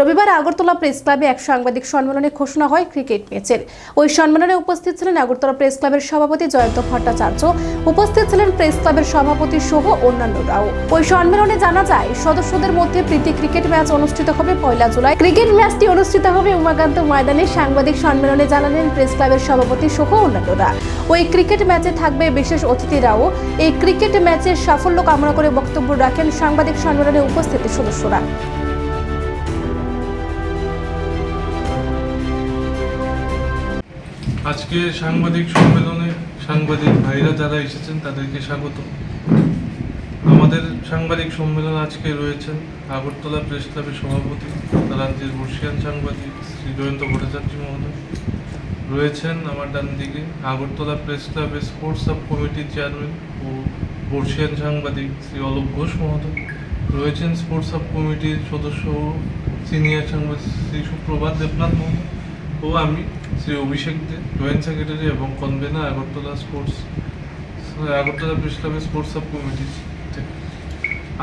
রবিবার আগরতলা প্রেস ক্লাবে এক সাংবাদিক সম্মেলনে ঘোষণা হয় ক্রিকেট ম্যাচের। ওই সম্মেলনে উপস্থিত ছিলেন আগরতলা প্রেস ক্লাবের সভাপতি জয়ন্ত ভট্টাচার্য, উপস্থিত ছিলেন প্রেস ক্লাবের সভাপতি সহ অন্যান্যরাও। ওই সম্মেলনে জানা যায়, সদস্যদের মধ্যে প্রীতি ক্রিকেট ম্যাচ অনুষ্ঠিত হবে পয়লা জুলাই। ক্রিকেট ম্যাচটি অনুষ্ঠিত হবে উমাকান্ত ময়দানে, সাংবাদিক সম্মেলনে জানালেন প্রেস ক্লাবের সভাপতি সহ অন্যান্যরা। ওই ক্রিকেট ম্যাচে থাকবে বিশেষ অতিথিরাও। এই ক্রিকেট ম্যাচের সাফল্য কামনা করে বক্তব্য রাখেন সাংবাদিক সম্মেলনে উপস্থিত সদস্যরা। আজকে সাংবাদিক সম্মেলনে সাংবাদিক ভাইরা যারা এসেছেন, তাদেরকে স্বাগত। আমাদের সাংবাদিক সম্মেলন আজকে রয়েছেন আগরতলা প্রেস ক্লাবের সভাপতি রাজ্যের বর্ষিয়ান সাংবাদিক শ্রী জয়ন্ত ভট্টাচার্য মহোদয়। রয়েছেন আমার ডান দিকে আগরতলা প্রেস ক্লাবের স্পোর্টস সাব কমিটির চেয়ারম্যান ও বর্ষিয়ান সাংবাদিক শ্রী অলোক ঘোষ মহোদয়। রয়েছেন স্পোর্টস সাব কমিটির সদস্য সিনিয়র সাংবাদিক শ্রী সুপ্রভাত দেবনাথ মহোদয়। ও আমি, শ্রী অভিষেক দে জয়েন্ট সেক্রেটারি এবং convener Agartala sports Agartala press ক্লাবের স্পোর্টস সাব কমিটি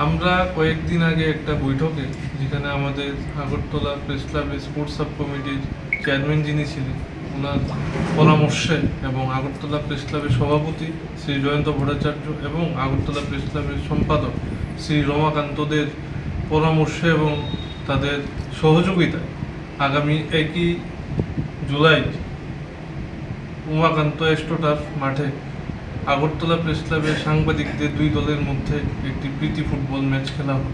আমরা কয়েকদিন আগে একটা বৈঠকে, যেখানে আমাদের আগরতলা প্রেস ক্লাবের স্পোর্টস সাব কমিটির চেয়ারম্যান যিনি ছিলেন, ওনার পরামর্শে এবং আগরতলা প্রেস ক্লাবের সভাপতি শ্রী জয়ন্ত ভট্টাচার্য এবং আগরতলা প্রেস ক্লাবের সম্পাদক শ্রী রমাকান্তদের পরামর্শে এবং তাদের সহযোগিতায় আগামী একই জুলাই উমাকান্ত এস্টোটার মাঠে আগরতলা প্রেস ক্লাবের সাংবাদিকদের দুই দলের মধ্যে একটি প্রীতি ফুটবল ম্যাচ খেলা হবে।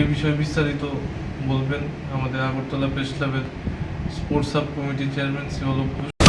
এ বিষয়ে বিস্তারিত বলবেন আমাদের আগরতলা প্রেস ক্লাবের স্পোর্টস সাব কমিটির চেয়ারম্যান ঘোষ